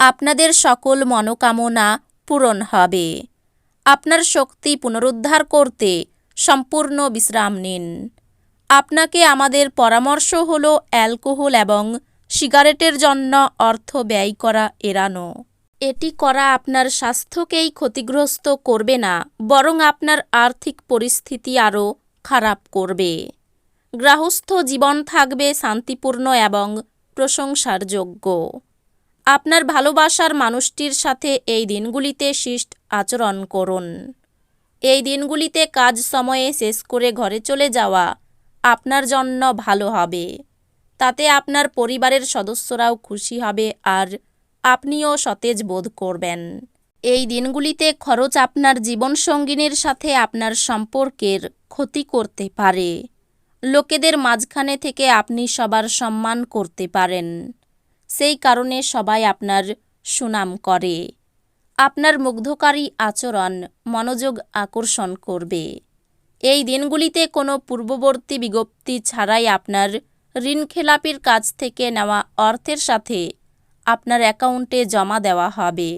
আপনাদের সকল মনোকামনা পূরণ হবে। আপনার শক্তি পুনরুদ্ধার করতে সম্পূর্ণ বিশ্রাম নিন। আপনাকে আমাদের পরামর্শ হলো অ্যালকোহল এবং সিগারেটের জন্য অর্থ ব্যয় করা এড়ানো। এটি করা আপনার স্বাস্থ্যকেই ক্ষতিগ্রস্ত করবে না, বরং আপনার আর্থিক পরিস্থিতি আরও খারাপ করবে। গ্রাহস্থ জীবন থাকবে শান্তিপূর্ণ এবং প্রশংসার যোগ্য আপনার ভালোবাসার মানুষটির সাথে এই দিনগুলিতে শিষ্ট আচরণ করুন। এই দিনগুলিতে কাজ সময়ে শেষ করে ঘরে চলে যাওয়া আপনার জন্য ভালো হবে। তাতে আপনার পরিবারের সদস্যরাও খুশি হবে আর আপনিও সতেজ বোধ করবেন। এই দিনগুলিতে খরচ আপনার জীবনসঙ্গিনীর সাথে আপনার সম্পর্কের ক্ষতি করতে পারে। লোকেদের মাঝখানে থেকে আপনি সবার সম্মান করতে পারেন। সেই কারণে সবাই আপনার সুনাম করে। আপনার মুগ্ধকারী আচরণ মনোযোগ আকর্ষণ করবে। এই দিনগুলিতে কোনো পূর্ববর্তী বিজ্ঞপ্তি ছাড়াই আপনার ঋণখেলাপির কাছ থেকে নেওয়া অর্থের সাথে আপনার অ্যাকাউন্টে জমা দেওয়া হবে,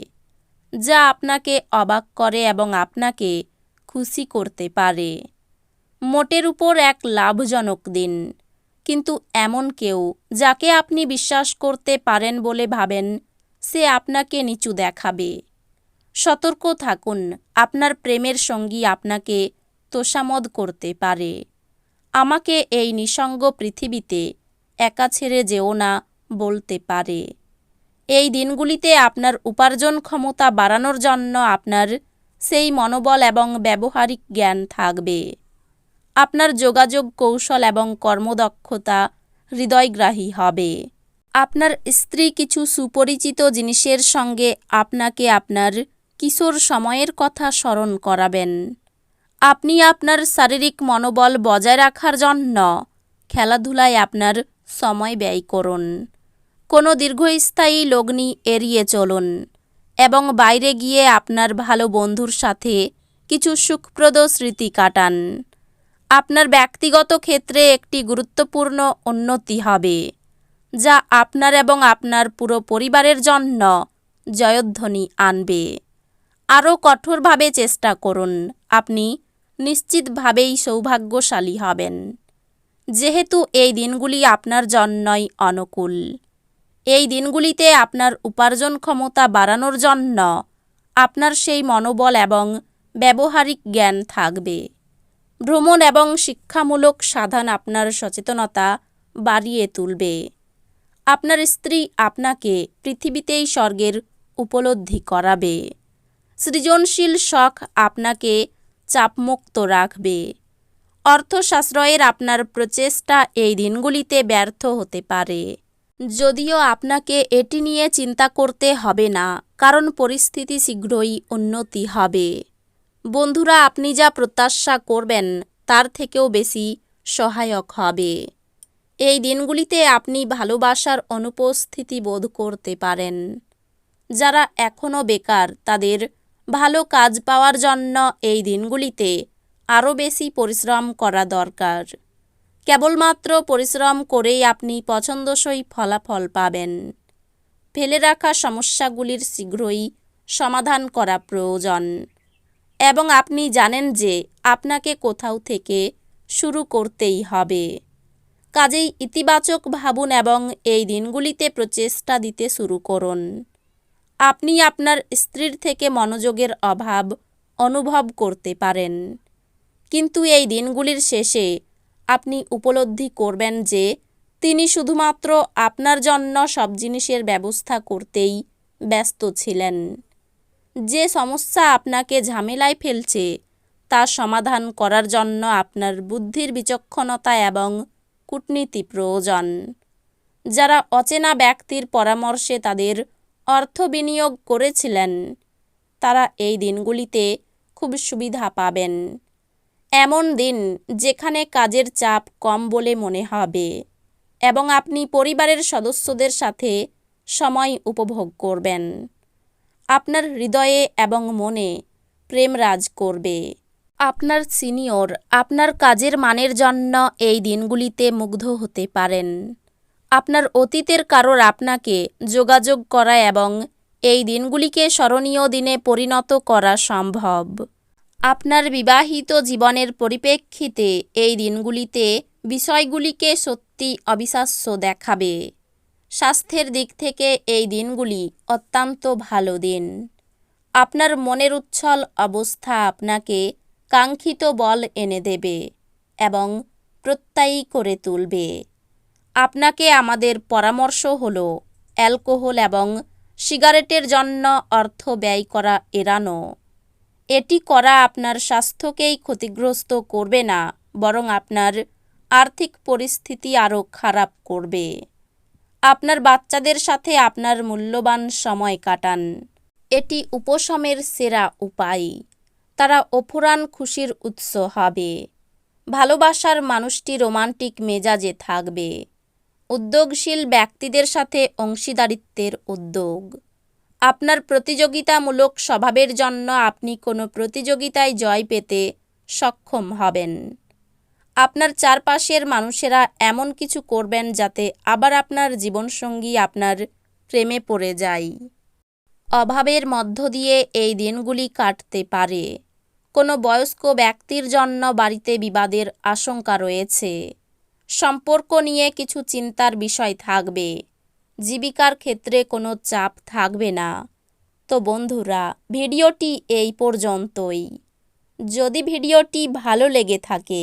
যা আপনাকে অবাক করে এবং আপনাকে খুশি করতে পারে। মোটের উপর এক লাভজনক দিন। কিন্তু এমন কেউ যাকে আপনি বিশ্বাস করতে পারেন বলে ভাবেন, সে আপনাকে নিচু দেখাবে। সতর্ক থাকুন, আপনার প্রেমের সঙ্গী আপনাকে তোষামদ করতে পারে। আমাকে এই নিসঙ্গ পৃথিবীতে একা ছেড়ে যেও না বলতে পারে। এই দিনগুলিতে আপনার উপার্জন ক্ষমতা বাড়ানোর জন্য আপনার সেই মনোবল এবং ব্যবহারিক জ্ঞান থাকবে। আপনার যোগাযোগ কৌশল এবং কর্মদক্ষতা হৃদয়গ্রাহী হবে। আপনার স্ত্রী কিছু সুপরিচিত জিনিসের সঙ্গে আপনাকে আপনার কিশোর সময়ের কথা স্মরণ করাবেন। আপনি আপনার শারীরিক মনোবল বজায় রাখার জন্য খেলাধুলায় আপনার সময় ব্যয় করুন। কোনো দীর্ঘস্থায়ী লগ্নি এড়িয়ে চলুন এবং বাইরে গিয়ে আপনার ভালো বন্ধুর সাথে কিছু সুখপ্রদ স্মৃতি কাটান। আপনার ব্যক্তিগত ক্ষেত্রে একটি গুরুত্বপূর্ণ উন্নতি হবে, যা আপনার এবং আপনার পুরো পরিবারের জন্য জয়ধ্বনি আনবে। আরও কঠোরভাবে চেষ্টা করুন, আপনি নিশ্চিতভাবেই সৌভাগ্যশালী হবেন। যেহেতু এই দিনগুলি আপনার জন্যই অনুকূল, এই দিনগুলিতে আপনার উপার্জন ক্ষমতা বাড়ানোর জন্য আপনার সেই মনোবল এবং ব্যবহারিক জ্ঞান থাকবে। ভ্রমণ এবং শিক্ষামূলক সাধন আপনার সচেতনতা বাড়িয়ে তুলবে। আপনার স্ত্রী আপনাকে পৃথিবীতেই স্বর্গের উপলব্ধি করাবে। সৃজনশীল শখ আপনাকে চাপমুক্ত রাখবে। অর্থ সাশ্রয়ের আপনার প্রচেষ্টা এই দিনগুলিতে ব্যর্থ হতে পারে। যদিও আপনাকে এটি নিয়ে চিন্তা করতে হবে না, কারণ পরিস্থিতি শীঘ্রই উন্নতি হবে। বন্ধুরা, আপনি যা প্রত্যাশা করবেন, তার থেকেও বেশি সহায়ক হবে। এই দিনগুলিতে আপনি ভালোবাসার অনুপস্থিতি বোধ করতে পারেন। যারা এখনও বেকার, তাদের ভালো কাজ পাওয়ার জন্য এই দিনগুলিতে আরও বেশি পরিশ্রম করা দরকার। কেবলমাত্র পরিশ্রম করেই আপনি পছন্দসই ফলাফল পাবেন। ফেলে রাখা সমস্যাগুলির শীঘ্রই সমাধান করা প্রয়োজন। এবং আপনি জানেন যে আপনাকে কোথাও থেকে শুরু করতেই হবে। কাজেই ইতিবাচক ভাবুন এবং এই দিনগুলিতে প্রচেষ্টা দিতে শুরু করুন। আপনি আপনার স্ত্রীর থেকে মনোযোগের অভাব অনুভব করতে পারেন। কিন্তু এই দিনগুলির শেষে আপনি উপলব্ধি করবেন যে তিনি শুধুমাত্র আপনার জন্য সব জিনিসের ব্যবস্থা করতেই ব্যস্ত ছিলেন। যে সমস্যা আপনাকে ঝামেলায় ফেলছে, তা সমাধান করার জন্য আপনার বুদ্ধির বিচক্ষণতা এবং কূটনীতি প্রয়োজন। যারা অচেনা ব্যক্তির পরামর্শে তাদের অর্থ বিনিয়োগ করেছিলেন, তারা এই দিনগুলিতে খুব সুবিধা পাবেন। এমন দিন যেখানে কাজের চাপ কম বলে মনে হবে এবং আপনি পরিবারের সদস্যদের সাথে সময় উপভোগ করবেন। আপনার হৃদয়ে এবং মনে প্রেম রাজ করবে। আপনার সিনিয়র আপনার কাজের মানের জন্য এই দিনগুলিতে মুগ্ধ হতে পারেন। আপনার অতীতের কারোর আপনাকে যোগাযোগ করা এবং এই দিনগুলিকে স্মরণীয় দিনে পরিণত করা সম্ভব। আপনার বিবাহিত জীবনের পরিপ্রেক্ষিতে এই দিনগুলিতে বিষয়গুলিকে সত্যি অবিশ্বাস্য দেখাবে। স্বাস্থ্যের দিক থেকে এই দিনগুলি অত্যন্ত ভালো দিন। আপনার মনের উচ্ছল অবস্থা আপনাকে কাঙ্ক্ষিত বল এনে দেবে এবং প্রত্যয়ী করে তুলবে। আপনাকে আমাদের পরামর্শ হল অ্যালকোহল এবং সিগারেটের জন্য অর্থ ব্যয় করা এড়ানো। এটি করা আপনার স্বাস্থ্যকেই ক্ষতিগ্রস্ত করবে না, বরং আপনার আর্থিক পরিস্থিতি আরও খারাপ করবে। আপনার বাচ্চাদের সাথে আপনার মূল্যবান সময় কাটান। এটি উপশমের সেরা উপায়। তারা অফুরান খুশির উৎস হবে। ভালোবাসার মানুষটি রোমান্টিক মেজাজে থাকবে। উদ্যোগশীল ব্যক্তিদের সাথে অংশীদারিত্বের উদ্যোগ। আপনার প্রতিযোগিতামূলক স্বভাবের জন্য আপনি কোনো প্রতিযোগিতায় জয় পেতে সক্ষম হবেন। আপনার চারপাশের মানুষেরা এমন কিছু করবেন যাতে আবার আপনার জীবনসঙ্গী আপনার প্রেমে পড়ে যায়। অভাবের মধ্য দিয়ে এই দিনগুলি কাটতে পারে। কোনো বয়স্ক ব্যক্তির জন্য বাড়িতে বিবাদের আশঙ্কা রয়েছে। সম্পর্ক নিয়ে কিছু চিন্তার বিষয় থাকবে। জীবিকার ক্ষেত্রে কোনো চাপ থাকবে না। তো বন্ধুরা, ভিডিওটি এই পর্যন্তই। যদি ভিডিওটি ভালো লেগে থাকে